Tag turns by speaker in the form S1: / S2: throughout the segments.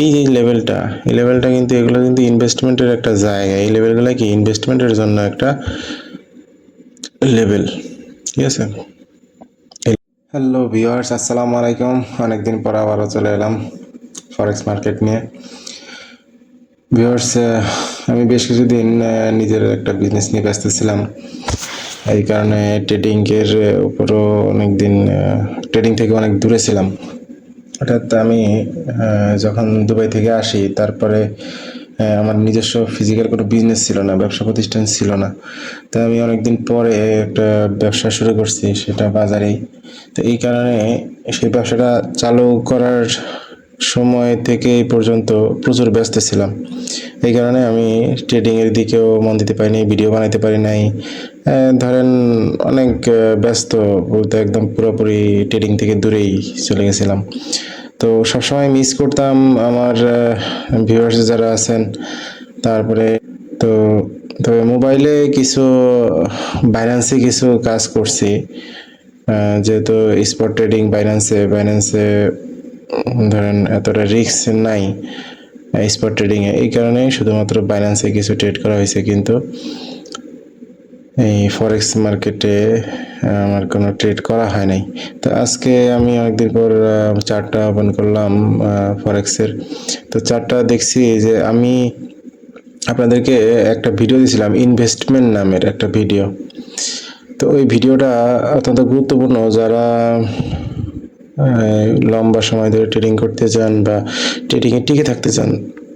S1: এই যে লেভেলটা এই লেভেলটা কিন্তু এগুলো কিন্তু ইনভেস্টমেন্টের একটা জায়গা। এই লেভেলগুলো কি ইনভেস্টমেন্টের জন্য একটা লেভেল ঠিক আছে? হ্যালো ভিওয়ার্স আসসালামু আলাইকুম। অনেকদিন পর আবারও চলে এলাম ফরেক্স মার্কেট নিয়ে। ভিওয়ার্স আমি বেশ কিছুদিন নিজের একটা বিজনেস নিয়ে ব্যস্ত ছিলাম। এই কারণে ট্রেডিংয়ের উপরও অনেক দিন ট্রেডিং থেকে অনেক দূরে ছিলাম। হঠাৎ আমি যখন দুবাই থেকে আসি, তারপরে আমার নিজস্ব ফিজিক্যাল কোনো বিজনেস ছিল না, ব্যবসা প্রতিষ্ঠান ছিল না। তো আমি অনেকদিন পরে একটা ব্যবসা শুরু করছি, সেটা বাজারেই। তো এই কারণে সেই ব্যবসাটা চালু করার সময় থেকে এই পর্যন্ত প্রচুর ব্যস্ত ছিলাম। এই কারণে আমি ট্রেডিংয়ের দিকেও মন দিতে পারিনি ভিডিও বানাইতে পারি নাই। ধরেন অনেক ব্যস্ত বলতে একদম পুরোপুরি ট্রেডিং থেকে দূরেই চলে গেছিলাম। তো সবসময় মিস করতাম আমার ভিউয়ার্স যারা আছেন। তারপরে তো তবে মোবাইলে কিছু বাইন্যান্সে কিছু কাজ করছি। যেহেতু স্পট ট্রেডিং বাইন্যান্সে বাইন্যান্সে ধরেন এতটা রিস্ক নাই স্পট ট্রেডিংয়ে এই কারণে শুধুমাত্র বাইন্যান্সে কিছু ট্রেড করা হয়েছে কিন্তু এই ফরেক্স মার্কেটে আমার কোনো ট্রেড করা হয় নাই। তো আজকে আমি অনেকদিন পর চারটা ওপেন করলাম ফরেক্সের তো চারটা দেখছি যে আমি আপনাদেরকে একটা ভিডিও দিয়েছিলাম ইনভেস্টমেন্ট নামের একটা ভিডিও তো ওই ভিডিওটা অত্যন্ত গুরুত্বপূর্ণ। যারা লম্বা সময় ধরে ট্রেডিং করতে চান বা ট্রেডিংয়ে টিকে থাকতে চান,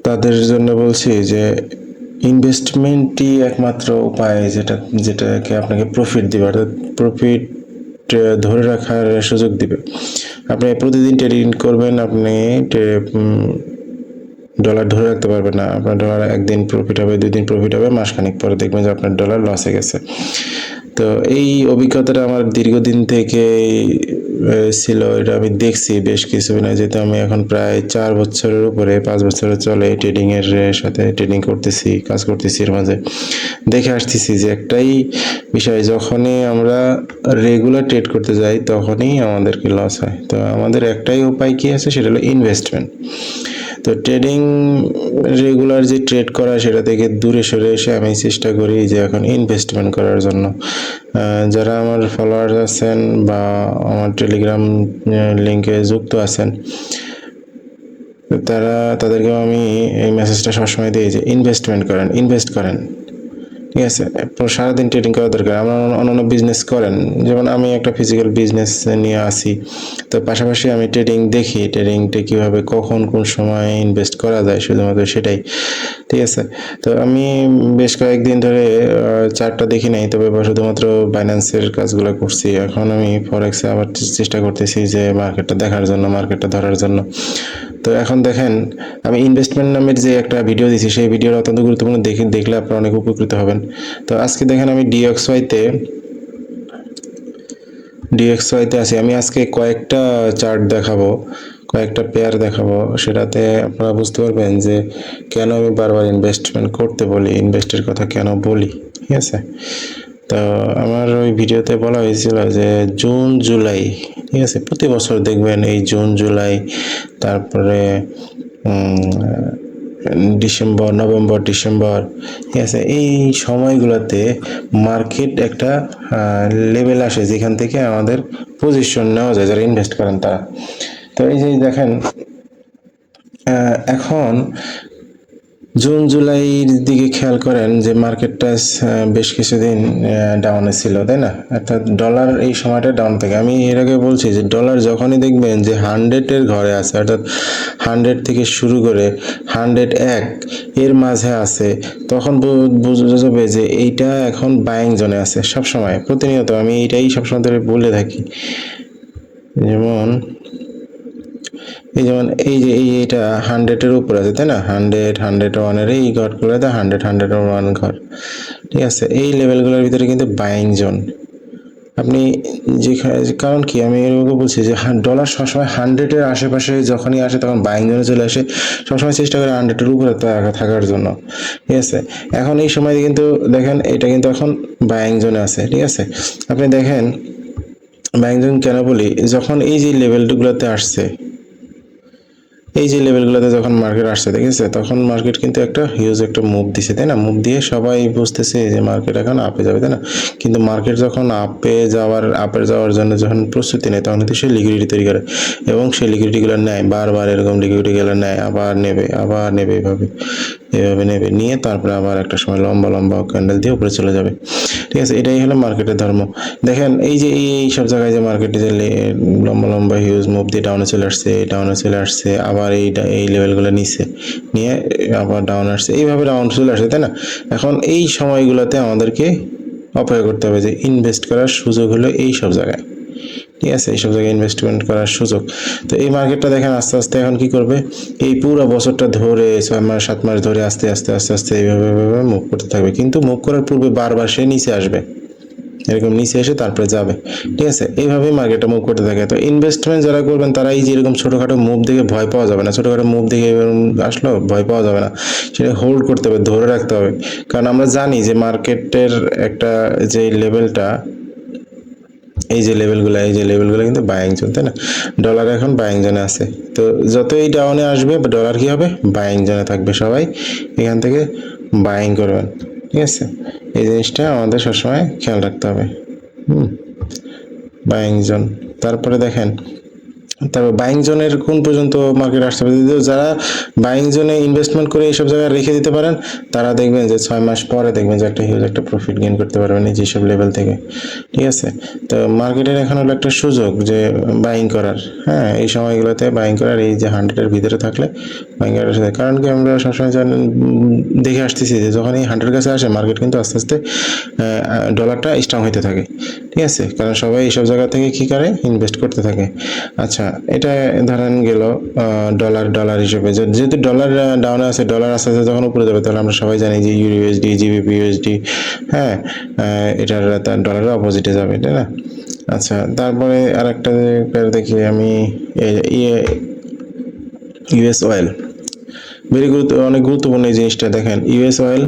S1: তাদের জন্য বলছি যে ইনভেস্টমেন্টই একমাত্র উপায় যেটা, যেটাকে আপনাকে প্রফিট দিবে, অর্থাৎ প্রফিট ধরে রাখার সুযোগ দিবে। আপনি প্রতিদিন ট্রেডিং করবেন, আপনি ডলার ধরে রাখতে পারবেন না, আপনার ডলার একদিন প্রফিট হবে দুই দিন প্রফিট হবে, মাসখানিক পরে দেখবেন যে আপনার ডলার লসে গেছে। তো এই অভিজ্ঞতাটা আমার দীর্ঘদিন থেকে ছিল, এটা আমি দেখছি বেশ কিছু না, যেহেতু আমি এখন প্রায় চার বছরের উপরে, পাঁচ বছরে চলে ট্রেডিংয়ের সাথে ট্রেডিং করতেছি, কাজ করতেছি এর মাঝে। দেখে আসতেছি যে একটাই বিষয়, যখনই আমরা রেগুলার ট্রেড করতে যাই, তখনই আমাদেরকে লস হয়। তো আমাদের একটাই উপায় কী আছে? সেটা হলো ইনভেস্টমেন্ট তো ট্রেডিং রেগুলার যে ট্রেড করা সেটা থেকে দূরে সরে এসে আমি চেষ্টা করি যে এখন ইনভেস্টমেন্ট করার জন্য। যারা আমার ফলোয়ার আছেন বা আমার টেলিগ্রাম লিঙ্কে যুক্ত আছেন, তারা, তাদেরকেও আমি এই মেসেজটা সবসময় দিই যে ইনভেস্টমেন্ট করেন ইনভেস্ট করেন। ঠিক আছে সারাদিন ট্রেডিং করা দরকার। আমরা অন্যান্য বিজনেস করেন। যেমন আমি একটা ফিজিক্যাল বিজনেস নিয়ে আসি তো পাশাপাশি আমি ট্রেডিং দেখি ট্রেডিংটা কীভাবে, কখন, কোন সময় ইনভেস্ট করা যায়, শুধুমাত্র সেটাই। ঠিক আছে? তো আমি বেশ কয়েকদিন ধরে চারটা দেখি নাই, তবে শুধুমাত্র বাইন্যান্সের কাজগুলো করছি। এখন আমি ফরেক্সে আবার চেষ্টা করতেছি যে মার্কেটটা দেখার জন্য মার্কেটটা ধরার জন্য। তো এখন দেখেন, আমি ইনভেস্টমেন্ট নামের যে একটা ভিডিও দিছি, সেই ভিডিওটা অত্যন্ত গুরুত্বপূর্ণ। দেখে দেখলে আপনারা অনেক উপকৃত হবেন। তো আজকে দেখেন আমি ডিএক্সওয়াইতে ডিএক্সওয়াইতে আছি। আমি আজকে কয়েকটা চার্ট দেখাবো, কয়েকটা পেয়ার দেখাবো, সেটাতে আপনারা বুঝতে পারবেন যে কেন আমি বারবার ইনভেস্টমেন্ট করতে বলি ইনভেস্টের কথা কেন বলি, ঠিক আছে? তো আমার ওই ভিডিওতে বলা হয়েছিল যে জুন, জুলাই, ঠিক আছে? প্রতি বছর দেখবেন এই জুন, জুলাই, তারপরে ডিসেম্বর, নভেম্বর, ডিসেম্বর, ঠিক আছে? এই সময়গুলোতে মার্কেট একটা লেভেল আসে যেখান থেকে আমাদের পজিশন নেওয়া যায়, যারা ইনভেস্ট করেন তারা। তো এই যে দেখেন এখন জুন, জুলাইয়ের দিকে খেয়াল করেন যে মার্কেটটা বেশ কিছুদিন ডাউনে ছিল, তাই না? অর্থাৎ ডলার এই সময়টা ডাউন থাকে। আমি এর আগে বলছি যে ডলার যখনই দেখবেন যে হান্ড্রেডের ঘরে আছে, অর্থাৎ হান্ড্রেড থেকে শুরু করে হান্ড্রেড এক এর মাঝে আছে, তখন বোঝা যাবে যে এইটা এখন বাইং জোনে আছে সব সময় প্রতিনিয়ত। আমি এইটাই সবসময় ধরে বলে থাকি। যেমন এই যেমন এই যে এই এটা হান্ড্রেডের উপর আছে, তাই না? হান্ড্রেড হান্ড্রেড ওয়ানের এই ঘরগুলোতে হান্ড্রেড হান্ড্রেড ওয়ান ঘর। ঠিক আছে? এই লেভেলগুলোর ভিতরে কিন্তু বাইং জোন আপনি যেখানে কারণ কি? আমি এরকম বলছি যে ডলার সবসময় হান্ড্রেডের আশেপাশে যখনই আসে তখন বাইং জোনে চলে আসে। সবসময় চেষ্টা করে হান্ড্রেডের উপরে থাকা- থাকার জন্য। ঠিক আছে? এখন এই সময় কিন্তু দেখেন, এটা কিন্তু এখন বাইং জোনে আছে। ঠিক আছে? আপনি দেখেন বাইং জোন কেন বলি? যখন এই যে লেভেলগুলোতে আসছে এই যে লেভেলগুলোতে যখন মার্কেট আসছে, দেখেছে? তখন মার্কেট কিন্তু একটা হিউজ একটা মুভ দিছে, তাই না? মুভ দিয়ে সবাই বুঝতেছে যে মার্কেট এখন আপে যাবে, তাই না? কিন্তু মার্কেট যখন আপে যাওয়ার আপে যাওয়ার জন্য যখন প্রস্তুতি নেয়, তখন কিন্তু সে লিকুইডিটি তৈরি করে এবং সেই লিকুইডিটিগুলো নেয়, বারবার এরকম লিকুইডিটিগুলো নেয়, আবার নেবে আবার নেবে এভাবে। এভাবে নেবে, নিয়ে তারপরে আবার একটা সময় লম্বা লম্বা ক্যান্ডেল দিয়ে উপরে চলে যাবে। ঠিক আছে? এটাই হলো মার্কেটের ধর্ম। দেখেন, এই যে, এই সব জায়গায় যে মার্কেটে যে লম্বা লম্বা হিউজ মুভ দিয়ে ডাউনে চলে আসছে ডাউনে চলে আসছে, আবার এই এই লেভেলগুলো নিচে নিয়ে আবার ডাউন আসছে, এইভাবে ডাউন চলে আসছে, তাই না? এখন এই সময়গুলোতে আমাদেরকে অপেক্ষা করতে হবে যে ইনভেস্ট করার সুযোগ হলো এই সব জায়গায়। ঠিক আছে, এইসব জায়গায় ইনভেস্টমেন্ট করার সুযোগ। তো এই মার্কেটটা দেখেন আস্তে আস্তে এখন কি করবে? এই পুরো বছরটা ধরে, ছয় মাস, সাত মাস ধরে আস্তে আস্তে আস্তে আস্তে এইভাবে মুভ করতে থাকবে। কিন্তু মুভ করার পূর্বে বারবার সে নিচে আসবে। এরকম নিচে এসে তারপরে যাবে। ঠিক আছে, এইভাবেই মার্কেটটা মুভ করতে থাকে। তো ইনভেস্টমেন্ট যারা করবেন, তারা এই যে এরকম ছোটোখাটো মুভ দেখে ভয় পাওয়া যাবে না। ছোটোখাটো মুভ দেখে এরকম আসলো ভয় পাওয়া যাবে না। সেটা হোল্ড করতে হবে, ধরে রাখতে হবে। কারণ আমরা জানি যে মার্কেটের একটা যে লেভেলটা এই যে লেভেলগুলো, এই যে লেভেলগুলো কিন্তু বাইং জোন তাই না? ডলার এখন বাইং জোনে আছে। তো যত এই ডাউনে আসবে ডলার কি হবে? বাইং জোনে থাকবে সবাই। এখান থেকে বায়িং করবেন, ঠিক আছে? এই জিনিসটা আমাদের সবসময় খেয়াল রাখতে হবে। হুম বাইং জোন তারপরে দেখেন তারপর বাইং জোনের কোন পর্যন্ত মার্কেট আসতে পারে? যারা বাইং জোনে ইনভেস্টমেন্ট করে এইসব জায়গায় রেখে দিতে পারেন তারা দেখবেন যে ছয় মাস পরে দেখবেন যে একটা হিউজ একটা প্রফিট গেইন করতে পারবেন এই যেসব লেভেল থেকে। ঠিক আছে? তো মার্কেটের এখন হলো একটা সুযোগ যে বাইং করার। হ্যাঁ এই সময়গুলোতে বাইং করার এই যে হান্ড্রেডের ভিতরে থাকলে বাইং করার সাথে কারণ কি আমরা সবসময় উম, দেখে আসতেছি যে যখন এই হান্ড্রেড কাছে আসে মার্কেট কিন্তু আস্তে আস্তে ডলারটা স্ট্রং হতে থাকে। ঠিক আছে? কারণ সবাই এইসব জায়গা থেকে কী করে? ইনভেস্ট করতে থাকে। আচ্ছা এটা ধরেন গেল ডলার ডলার হিসেবে। যেহেতু ডলার ডাউনে আছে ডলার আস্তে আস্তে যখন উপরে যাবে, তাহলে আমরা সবাই জানি যে ইউএসডি জিবিপি ইউএসডি হ্যাঁ এটার তার ডলারের অপোজিটে যাবে, তাই না? আচ্ছা তারপরে আরেকটা যে দেখি আমি ইউএস অয়েল ভেরি গুরুত্ব, অনেক গুরুত্বপূর্ণ এই জিনিসটা, দেখেন ইউএস অয়েল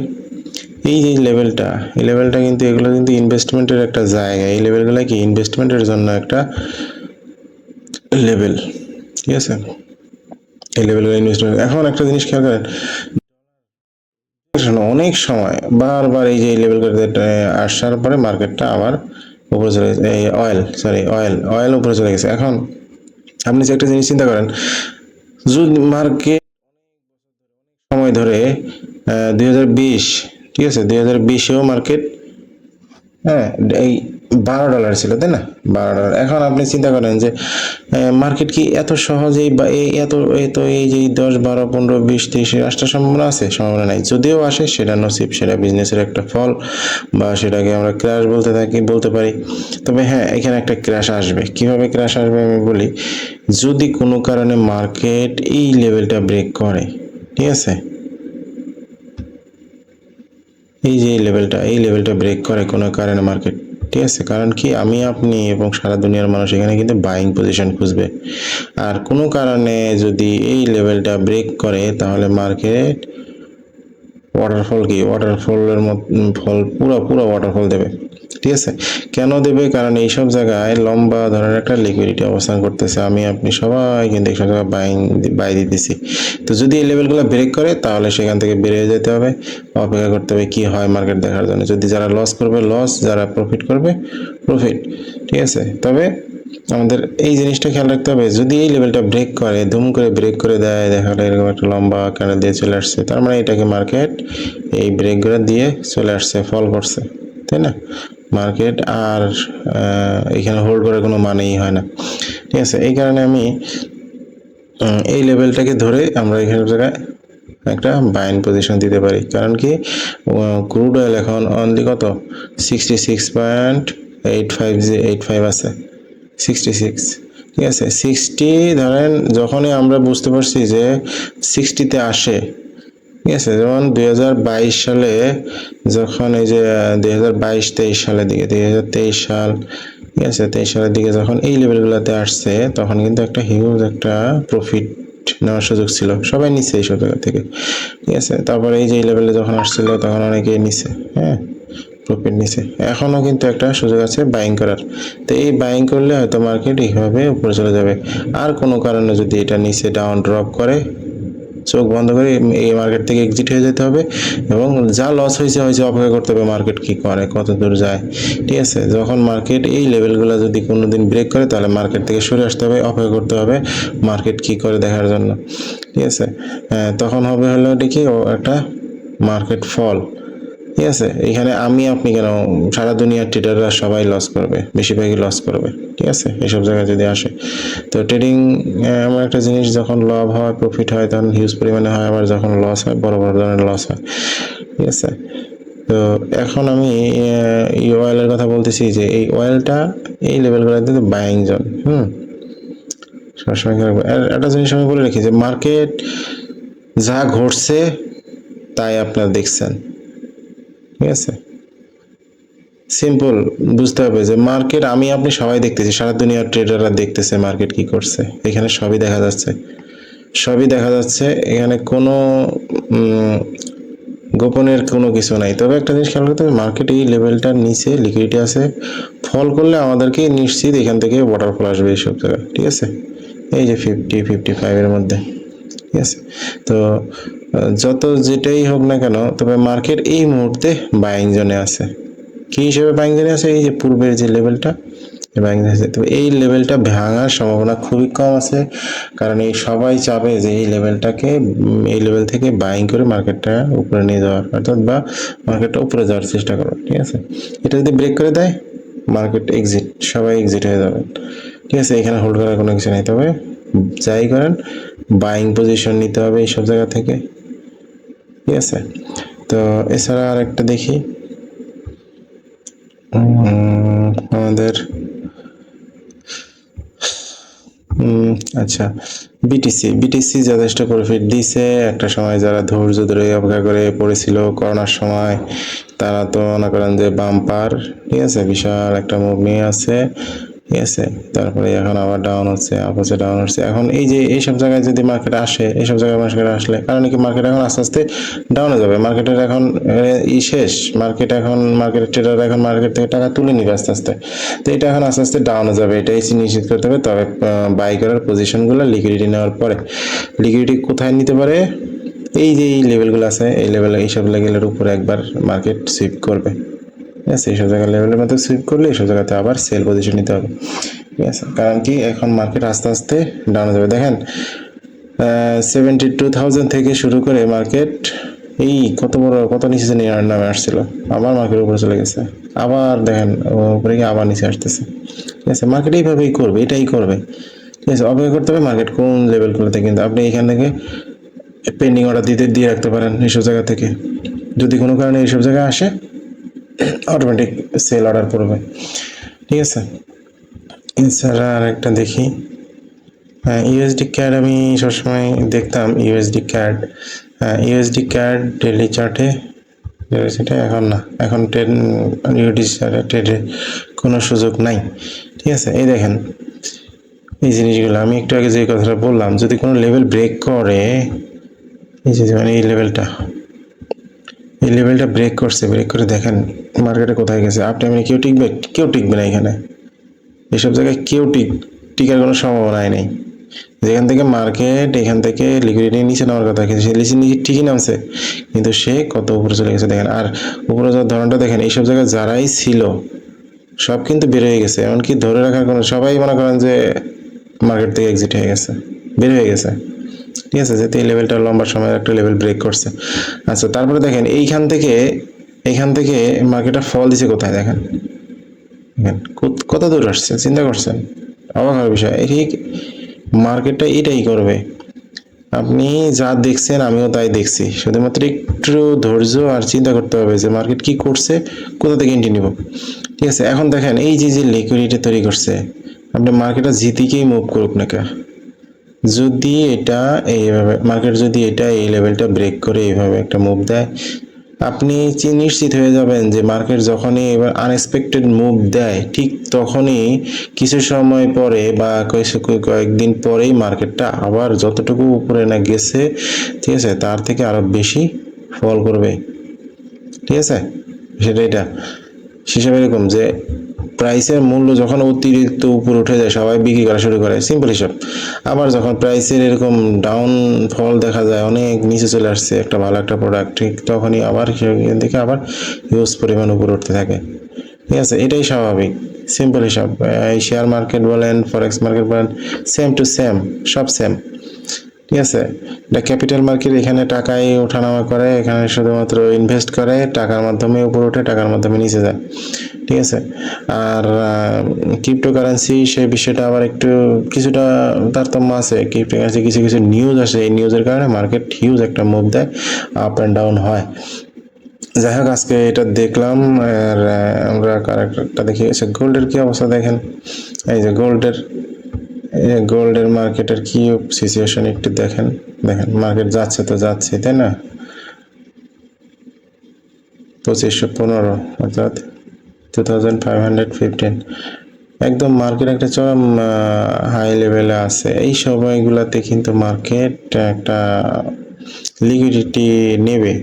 S1: এই যে লেভেলটা এই লেভেলটা কিন্তু এগুলো কিন্তু ইনভেস্টমেন্টের একটা জায়গা। এই লেভেলগুলো কি ইনভেস্টমেন্টের জন্য একটা লেভেল, ঠিক আছে? এই লেভেলগুলো ইনভেস্টমেন্ট এখন একটা জিনিস খেয়াল করেন অনেক সময় বারবার এই যে এই লেভেলগুলোতে আসার পরে মার্কেটটা আবার উপরে চলে গেছে। এই অয়েল সরি অয়েল অয়েল উপরে চলে গেছে। এখন আপনি যে একটা জিনিস চিন্তা করেন, যদি মার্কেট সময় ধরে দুই হাজার বিশ, ঠিক আছে? দুই হাজার বিশেও মার্কেট হ্যাঁ এই বারো ডলার ছিল, তাই না? বারো ডলার। এখন আপনি চিন্তা করেন যে মার্কেট কি এত সহজেই বা এত এত এই যে দশ, বারো, পনেরো, বিশ, তিরিশে আসার সম্ভাবনা আছে? সম্ভাবনা নাই। যদিও আসে, সেটা নসিব, সেটা বিজনেসের একটা ফল বা সেটাকে আমরা ক্র্যাশ বলতে থাকি, বলতে পারি। তবে হ্যাঁ এখানে একটা ক্র্যাশ আসবে। কীভাবে ক্র্যাশ আসবে আমি বলি, যদি কোনো কারণে মার্কেট এই লেভেলটা ব্রেক করে, ঠিক আছে? এই যে এই লেভেলটা এই লেভেলটা ব্রেক করে কোনো কারণে মার্কেট ঠিক আছে, কারণ কি আমি, আপনি এবং সারা দুনিয়ার মানুষ এখানে কিন্তু বাইং পজিশন খুঁজবে। আর কোনো কারণে যদি এই লেভেলটা ব্রেক করে, তাহলে মার্কেট ওয়াটারফল কি? ওয়াটারফলের মত ফল পুরো পুরো ওয়াটারফল দেবে। ঠিক আছে? কেন দেবে? কারণ এইসব জায়গায় লম্বা ধরনের একটা লিকুইডিটি অবস্থান করতেছে। আমি, আপনি সবাই কিন্তু এইসব জায়গায় বাইং বাই দিতেছি। তো যদি এই লেভেলগুলো ব্রেক করে, তাহলে সেখান থেকে বেরিয়ে যেতে হবে। অপেক্ষা করতে হবে কি হয় মার্কেট দেখার জন্য। যদি যারা লস করবে লস যারা প্রফিট করবে প্রফিট ঠিক আছে? তবে আমাদের এই জিনিসটা খেয়াল রাখতে হবে, যদি এই লেভেলটা ব্রেক করে, ধুম করে ব্রেক করে দেয়, দেখা গেলো এরকম একটা লম্বা ক্যান্ডেল দিয়ে চলে আসছে, তার মানে এটাকে মার্কেট এই ব্রেকগুলো দিয়ে চলে আসছে ফল করছে, তাই না? মার্কেট আর এখানে হোল্ড করার কোনো মানেই হয় না, ঠিক আছে? এই কারণে আমি এই লেভেলটাকে ধরে আমরা এখানে জায়গায় একটা বাইন পজিশন দিতে পারি, কারণ কি ক্রুড অয়েল এখন অনলি কত? Sixty six point eight five জি এইট ফাইভ আছে। সিক্সটি সিক্স ঠিক আছে? সিক্সটি ধরেন যখনই আমরা বুঝতে পারছি যে সিক্সটিতে আসে, ঠিক আছে? যেমন দুই হাজার বাইশ সালে যখন এই যে, দুই হাজার বাইশ তেইশ সালের দিকে, দুই হাজার তেইশ সাল, ঠিক আছে? তেইশ সালের দিকে যখন এই লেভেলগুলোতে আসছে, তখন কিন্তু একটা হিউজ একটা প্রফিট নেওয়ার সুযোগ ছিল। সবাই নিচ্ছে এইসব জায়গা থেকে। ঠিক আছে? তারপরে এই যে এই লেভেলে যখন আসছিল, তখন অনেকেই নিচ্ছে হ্যাঁ? প্রফিট নিছে। এখনও কিন্তু একটা সুযোগ আছে বাইং করার। তো এই বাইং করলে হয়তো মার্কেট এইভাবে উপরে চলে যাবে। আর কোনো কারণে যদি এটা নিচে ডাউন ড্রপ করে, চোখ বন্ধ করে এই মার্কেট থেকে এক্সিট হয়ে যেতে হবে এবং যা লস হয়েছে হয়েছে অপেক্ষা করতে হবে মার্কেট কি করে, কত দূর যায়। ঠিক আছে? যখন মার্কেট এই লেভেলগুলো যদি কোনো দিন ব্রেক করে, তাহলে মার্কেট থেকে সরে আসতে হবে, অপেক্ষা করতে হবে মার্কেট কি করে দেখার জন্য। ঠিক আছে? তখন হবে হলো এটি কি ও একটা মার্কেট ফল ঠিক আছে? এখানে আমি আপনি কেন? সারা দুনিয়ার ট্রেডাররা সবাই লস করবে, বেশিরভাগই লস করবে, ঠিক আছে? এসব জায়গায় যদি আসে। তো ট্রেডিং এমন একটা জিনিস যখন লাভ হয় প্রফিট হয়, তখন হিউজ পরিমাণে হয়, আবার যখন লস হয়, বড় বড় ধরনের লস হয়, ঠিক আছে? তো এখন আমি এই অয়েলের কথা বলতেছি যে, এই অয়েলটা এই লেভেলগুলোতে বাইং জোন হুম? সবসময় একটা জিনিস আমি বলে রাখি যে মার্কেট যা ঘটছে, তাই আপনারা দেখছেন। ঠিক আছে? সিম্পল বুঝতে হবে যে মার্কেট আমি, আপনি সবাই দেখতেছি, সারা দুনিয়ার ট্রেডাররা দেখতেছে মার্কেট কি করছে। এখানে সবই দেখা যাচ্ছে। সবই দেখা যাচ্ছে, এখানে কোনো গোপনের কোনো কিছু নাই। তবে একটা জিনিস খেয়াল করতে হবে মার্কেট এই লেভেলটার নিচে লিকুইডিটি আছে ফল করলে আমাদেরকে নিশ্চিত এখান থেকে ওয়াটারফল আসবে এইসব জায়গায় ঠিক আছে? এই যে ফিফটি ফিফটি ফাইভের মধ্যে। ঠিক আছে তো যত যেটাই হোক না কেন, তবে মার্কেট এই মুহূর্তে বাইং জোনে আছে। কি হিসেবে বাইং জোনে আছে? এই যে পূর্বের যে লেভেলটা বাইং আছে। তো এই লেভেলটা ভাঙার সম্ভাবনা খুবই কম আছে, কারণ এই সবাই চাবে যে এই লেভেলটাকে এই লেভেল থেকে বাইং করে মার্কেটটা উপরে নিয়ে যাওয়ার, অর্থাৎ বা মার্কেটটা উপরে যাওয়ার চেষ্টা করো ঠিক আছে? এটা যদি ব্রেক করে দেয় মার্কেট এক্সিট সবাই এক্সিট হয়ে যাবে। ঠিক আছে? এখানে হোল্ড করার কোনো কিছু নেই। তবে যাই করেন বাইং পজিশন নিতে হবে এইসব জায়গা থেকে। ঠিক আছে? তো এছাড়া আর একটা দেখি আমাদের আচ্ছা বিটিসি বিটিসি যথেষ্ট প্রফিট দিছে। একটা সময় যারা ধৈর্য ধরে অপেক্ষা করে পড়েছিল করোনার সময়, তারা তো মনে করেন যে বাম্পার ঠিক আছে? বিশাল একটা মুভ নিয়ে আছে ঠিক আছে তারপরে এখন আবার ডাউন হচ্ছে আপ হচ্ছে ডাউন হচ্ছে। এখন এই যে এইসব জায়গায় যদি মার্কেট আসে, এইসব জায়গায় মার্কেট আসলে, কারণ কি মার্কেট এখন আস্তে আস্তে ডাউনে যাবে। মার্কেটের এখন ই শেষ। মার্কেট এখন মার্কেটের ট্রেডার এখন মার্কেট থেকে টাকা তুলে নিবে আস্তে আস্তে। তো এটা এখন আস্তে আস্তে ডাউনে যাবে। এটাই নিশ্চিত করতে হবে। তবে বাই করার পজিশনগুলো লিকুইডিটি নেওয়ার পরে। লিকুইডিটি কোথায় নিতে পারে? এই যে এই লেভেলগুলো আছে, এই লেভেল এইসব লেভেলের উপরে একবার মার্কেট সুইপ করবে। ঠিক আছে এইসব জায়গায় লেভেলের মধ্যে সুইপ করলে এইসব জায়গাতে আবার সেল পজিশন নিতে হবে। ঠিক আছে, কারণ কি এখন মার্কেট আস্তে আস্তে ডাউনে যাবে। দেখেন সেভেন্টি টু থাউজেন্ড থেকে শুরু করে মার্কেট এই কত বড়, কত নিচে নিয়ে নামে আসছিল, আবার মার্কেট উপরে চলে গেছে। আবার দেখেন, উপরে গিয়ে আবার নিচে আসতেছে। ঠিক আছে মার্কেট এইভাবেই করবে, এটাই করবে। ঠিক আছে, অপেক্ষা করতে হবে মার্কেট কোন লেভেলগুলোতে কিন্তু আপনি এখান থেকে পেন্ডিং অর্ডার দিতে, দিয়ে রাখতে পারেন এইসব জায়গা থেকে। যদি কোনো কারণে এইসব জায়গায় আসে অটোমেটিক সেল অর্ডার করবে ঠিক আছে? এছাড়া আর একটা দেখি। হ্যাঁ ইউএসডি ক্যাড আমি সবসময় দেখতাম USD CAD USD CAD daily চার্টে সেটা এখন না। এখন ট্রেন ইউডি ট্রেডে কোনো সুযোগ নাই। ঠিক আছে? এই দেখেন, এই জিনিসগুলো। আমি একটু আগে যে কথাটা বললাম, যদি কোনো লেভেল ব্রেক করে, এই যে মানে এই লেভেলটা এই লেভেলটা ব্রেক করছে ব্রেক করে দেখেন। মার্কেটে কোথায় গেছে? আপ টাইমে কেউ টিকবে? কেউ টিকবে না এখানে। এসব জায়গায় কেউ টিক, টিকার কোনো সম্ভাবনাই নেই। যেখান থেকে মার্কেট, এখান থেকে লিকুইডিটি নিচে নেওয়ার কথা কিন্তু সে লিচি নিচে ঠিকই নামছে। কিন্তু সে কত উপরে চলে গেছে দেখেন। আর উপরে যাওয়ার ধরনটা দেখেন, এইসব জায়গায় যারাই ছিল, সব কিন্তু বের হয়ে গেছে। এমনকি ধরে রাখার কোনো, সবাই মনে করেন যে মার্কেট থেকে এক্সিট হয়ে গেছে, বের হয়ে গেছে। ঠিক আছে? যেহেতু এই লেভেলটা লম্বা সময় একটা লেভেল ব্রেক করছে। আচ্ছা তারপরে দেখেন, এইখান থেকে এইখান থেকে মার্কেটটা ফল দিছে কোথায় দেখেন? কত- দূর আসছে, চিন্তা করছেন? অবাক হওয়ার বিষয়। এই মার্কেটটা এটাই করবে। আপনি যা দেখছেন, আমিও তাই দেখছি। শুধুমাত্র একটু ধৈর্য আর চিন্তা করতে হবে যে মার্কেট কি করছে, কোথা থেকে এন্ট্রি নিব। ঠিক আছে, এখন দেখেন, এই যে যে লিকুইডিটি তৈরি করছে, আপনি মার্কেটটা জিতিকেই মুভ করুক না কে যদি এটা এইভাবে, মার্কেট যদি এটা এই লেভেলটা ব্রেক করে এইভাবে একটা মুভ দেয় আপনি নিশ্চিত হয়ে যাবেন যে মার্কেট যখনই এবার আনএক্সপেক্টেড মুভ দেয়, ঠিক তখনই কিছু সময় পরে বা কয়েক- কয়েকদিন পরেই মার্কেটটা আবার যতটুকু উপরে না গেছে, ঠিক আছে, তার থেকে আরও বেশি ফল করবে। ঠিক আছে? সেটা এটা। হিসাব এরকম যে প্রাইসের মূল্য যখন অতিরিক্ত উপরে উঠে যায়, সবাই বিক্রি করা শুরু করে। সিম্পল হিসাব। আবার যখন প্রাইসের এরকম ডাউন ফল দেখা যায়, অনেক নিচে চলে আসছে, একটা ভালো একটা প্রোডাক্ট ঠিক তখনই আবার থেকে আবার হিউজ পরিমাণ উপরে উঠতে থাকে। ঠিক আছে? এটাই স্বাভাবিক। সিম্পল হিসাব। এই শেয়ার মার্কেট বলেন ফরেক্স মার্কেট বলেন সেম টু সেম সব সেম ঠিক আছে? এটা ক্যাপিটাল মার্কেট এখানে টাকাই ওঠানামা করে, এখানে শুধুমাত্র ইনভেস্ট করে, টাকার মাধ্যমে উপরে ওঠে, টাকার মাধ্যমে নিচে যায়। ঠিক আছে? আর ক্রিপ্টো কারেন্সি সেই বিষয়টা আবার একটু কিছুটা তারতম্য আছে। ক্রিপ্টো কারেন্সি কিছু কিছু নিউজ আসে। এই নিউজের কারণে মার্কেট হিউজ একটা মুভ দেয় আপ অ্যান্ড ডাউন হয়। যাই হোক, আজকে এটা দেখলাম, আর আমরা কারেক্টটা দেখি আচ্ছা গোল্ডের কি অবস্থা দেখেন? এই যে গোল্ডের গোল্ডের মার্কেটের কি সিচুয়েশন একটু দেখেন। দেখেন মার্কেট যাচ্ছে তো যাচ্ছে, তাই না? পঁচিশশো পনেরো, অর্থাৎ two thousand five hundred fifteen একদম মার্কেট একটা চরম হাই লেভেলে আছে। এই সময়গুলোতে কিন্তু মার্কেট একটা লিকুইডিটি নেবে।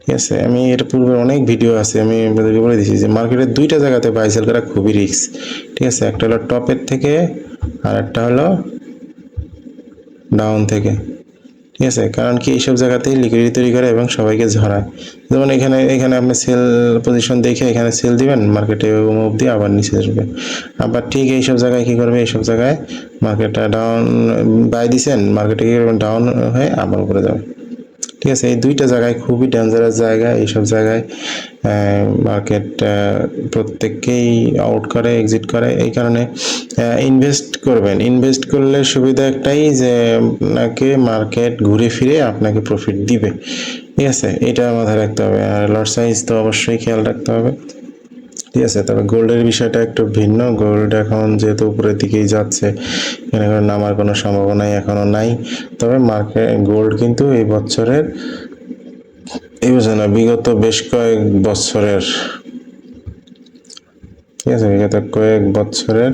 S1: ঠিক আছে? আমি এর পূর্বে অনেক ভিডিও আছে, আমি আপনাদেরকে বলে দিচ্ছি যে মার্কেটের দুইটা জায়গাতে বাই সেল করা খুবই রিস্ক ঠিক আছে? একটা হলো টপের থেকে আর একটা হলো ডাউন থেকে। ঠিক আছে? কারণ কি এইসব জায়গাতেই লিকুইডিটি তৈরি করে এবং সবাইকে ঝরায়। যেমন এখানে এখানে আপনি সেল পজিশন দেখে এখানে সেল দিবেন মার্কেটে মুভ দিয়ে আবার নিচে আসবে। আবার ঠিক এইসব জায়গায় কী করবে? এইসব জায়গায় মার্কেটটা ডাউন বাই দিছেন মার্কেটে কী ডাউন হয়ে আবার উপরে যাবে। ঠিক আছে, এই দুইটা জায়গায় খুবই ডেঞ্জারাস জায়গা, এইসব জায়গায় মার্কেট প্রত্যেককেই আউট করে এক্সিট করে। এই কারণে ইনভেস্ট করবেন। ইনভেস্ট করলে সুবিধা একটাই যে আপনাকে মার্কেট ঘুরে ফিরে আপনাকে প্রফিট দিবে। ঠিক আছে, এটা মাথায় রাখতে হবে। আর লট সাইজ তো অবশ্যই খেয়াল রাখতে হবে। ঠিক আছে, তবে গোল্ডের বিষয়টা একটু ভিন্ন। গোল্ড এখন যেহেতু উপরের দিকেই যাচ্ছে, এখানে নামার কোনো সম্ভাবনাই এখনও নাই। তবে মার্কেট গোল্ড কিন্তু এই বছরের, এই বছর না, বিগত বেশ কয়েক বছরের, ঠিক আছে, বিগত কয়েক বছরের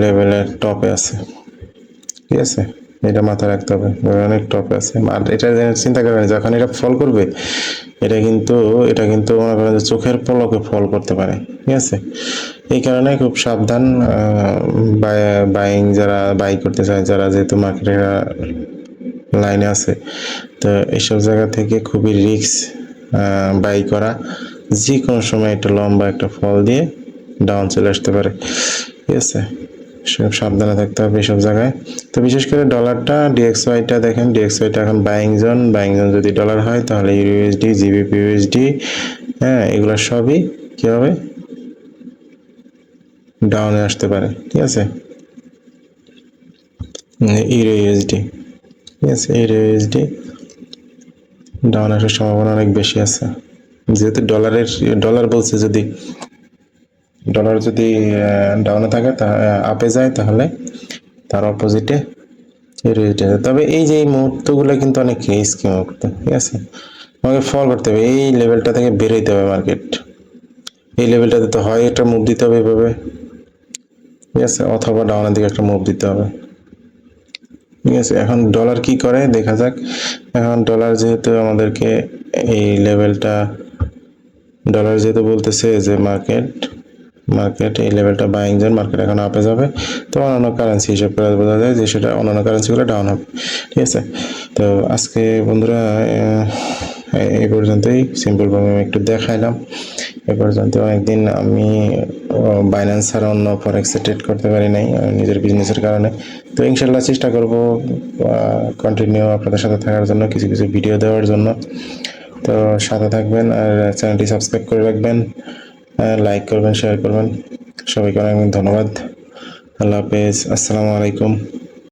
S1: লেভেলের টপে আছে। ঠিক আছে? এটা মাথায় রাখতে হবে। অনেক টপে আছে। আর এটা চিন্তা করেন যখন এটা ফল করবে, এটা কিন্তু এটা কিন্তু মনে করেন যে চোখের পলকে ফল করতে পারে, ঠিক আছে? এই কারণে খুব সাবধান বাইং যারা বাই করতে চায়, যারা যেহেতু মার্কেটের লাইনে আছে, তো এইসব জায়গা থেকে খুবই রিস্ক বাই করা যে কোনো সময় একটা লম্বা একটা ফল দিয়ে ডাউন চলে আসতে পারে, ঠিক আছে? সব সাবধানে থাকতে হবে এইসব জায়গায়। তো বিশেষ করে ডলারটা ডিএক্সওয়াইটা দেখেন ডিএক্সওয়াইটা এখন বাইং জোন বাইং জোন যদি ডলার হয়, তাহলে ইউএসডি জিবিপি ইউএসডি হ্যাঁ এগুলো সবই কী হবে ডাউনে আসতে পারে, ঠিক আছে? ইউরো ইউএসডি ঠিক আছে? ইউরো ইউএসডি ডাউন আসার সম্ভাবনা অনেক বেশি আছে। যেহেতু ডলারের ডলার বলছে যদি ডলার যদি ডাউনে থাকে তা আপে যায় তাহলে তার অপোজিটে ইউরোজিটে তবে এই যে এই মুহূর্তগুলো কিন্তু অনেক রিস্কি মুহূর্ত, ঠিক আছে? আমাকে ফল করতে হবে, এই লেভেলটা থেকে বেরোইতে হবে মার্কেট এই লেভেলটাতে তো হয় একটা মুভ দিতে হবে এভাবে, ঠিক আছে? অথবা ডাউনের দিকে একটা মুভ দিতে হবে, ঠিক আছে? এখন ডলার কি করে? দেখা যাক। এখন ডলার যেহেতু আমাদেরকে এই লেভেলটা ডলার যেহেতু বলতেছে যে মার্কেট মার্কেট এই লেভেলটা বাইং জোন মার্কেট এখন আপে যাবে। তো অন্যান্য কারেন্সি হিসাব করে বোঝা যায় যে সেটা অন্যান্য কারেন্সিগুলো ডাউন হবে। ঠিক আছে? তো আজকে বন্ধুরা এই পর্যন্তই। সিম্পলভাবে আমি একটু দেখাইলাম। এ পর্যন্ত অনেকদিন আমি বাইন্যান্স ছাড়া অন্য ফরেক্সে ট্রেড করতে পারি নাই নিজের বিজনেসের কারণে। তো ইনশাল্লাহ চেষ্টা করব কন্টিনিউ আপনাদের সাথে থাকার জন্য, কিছু কিছু ভিডিও দেওয়ার জন্য। তো সাথে থাকবেন আর চ্যানেলটি সাবস্ক্রাইব করে রাখবেন। লাইক করবেন শেয়ার করবেন। সবাইকে অনেক ধন্যবাদ। আল্লাহ হাফেজ। আসসালামু আলাইকুম।